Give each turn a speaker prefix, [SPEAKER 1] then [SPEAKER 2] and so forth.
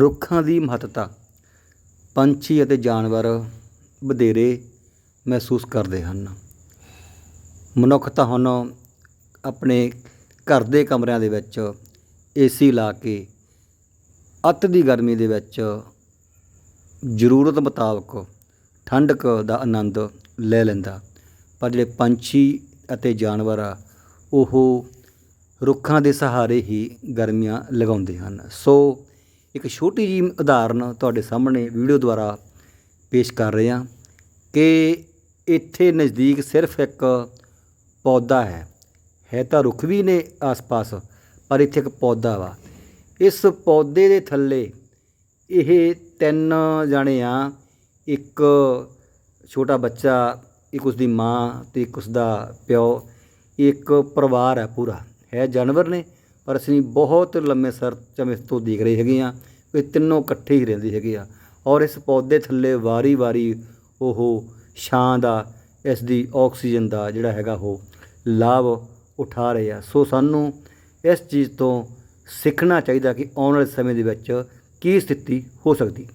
[SPEAKER 1] ਰੁੱਖਾਂ ਦੀ ਮਹੱਤਤਾ। ਪੰਛੀ ਅਤੇ ਜਾਨਵਰ ਵਧੇਰੇ ਮਹਿਸੂਸ ਕਰਦੇ ਹਨ। ਮਨੁੱਖ ਤਾਂ ਹੁਣ ਆਪਣੇ ਘਰ ਦੇ ਕਮਰਿਆਂ ਦੇ ਵਿੱਚ ਏਸੀ ਲਾ ਕੇ ਅੱਤ ਦੀ ਗਰਮੀ ਦੇ ਵਿੱਚ ਜ਼ਰੂਰਤ ਮੁਤਾਬਕ ਠੰਡਕ ਦਾ ਆਨੰਦ ਲੈ ਲੈਂਦਾ। ਪਰ ਜਿਹੜੇ ਪੰਛੀ ਅਤੇ ਜਾਨਵਰ ਆ, ਉਹ ਰੁੱਖਾਂ ਦੇ ਸਹਾਰੇ ਹੀ ਗਰਮੀਆਂ ਲਗਾਉਂਦੇ ਹਨ। ਸੋ ਇੱਕ ਛੋਟੀ ਜਿਹੀ ਉਦਾਹਰਨ ਤੁਹਾਡੇ ਸਾਹਮਣੇ ਵੀਡੀਓ ਦੁਆਰਾ ਪੇਸ਼ ਕਰ ਰਹੇ ਹਾਂ ਕਿ ਇੱਥੇ ਨਜ਼ਦੀਕ ਸਿਰਫ ਇੱਕ ਪੌਦਾ ਹੈ। ਹੈ ਤਾਂ ਰੁੱਖ ਵੀ ਨੇ ਆਸ-ਪਾਸ, ਪਰ ਇੱਥੇ ਇੱਕ ਪੌਦਾ ਵਾ। ਇਸ ਪੌਦੇ ਦੇ ਥੱਲੇ ਇਹ ਤਿੰਨ ਜਾਣੇ ਆ। ਇੱਕ ਛੋਟਾ ਬੱਚਾ, ਇੱਕ ਉਸਦੀ ਮਾਂ ਤੇ ਇੱਕ ਉਸਦਾ ਪਿਓ। ਇੱਕ ਪਰਿਵਾਰ ਹੈ ਪੂਰਾ। ਹੈ ਜਾਨਵਰ ਨੇ। ਪਰ ਅਸੀਂ ਬਹੁਤ ਲੰਮੇ ਸਰ ਸਮੇਂ ਤੋਂ ਦੇਖ ਰਹੇ ਹੈਗੇ ਆ ਕਿ ਤਿੰਨੋਂ ਇਕੱਠੇ ਹੀ ਰਹਿੰਦੇ ਹੈਗੇ ਆ ਔਰ ਇਸ ਪੌਦੇ ਥੱਲੇ ਵਾਰੀ-ਵਾਰੀ ਉਹ ਛਾਂ ਦਾ, ਇਸ ਦੀ ਆਕਸੀਜਨ ਦਾ ਜਿਹੜਾ ਹੈਗਾ ਉਹ ਲਾਭ ਉਠਾ ਰਹੇ ਆ। ਸੋ ਸਾਨੂੰ ਇਸ ਚੀਜ਼ ਤੋਂ ਸਿੱਖਣਾ ਚਾਹੀਦਾ ਕਿ ਆਉਣ ਵਾਲੇ ਸਮੇਂ ਦੇ ਵਿੱਚ ਕੀ ਸਥਿਤੀ ਹੋ ਸਕਦੀ।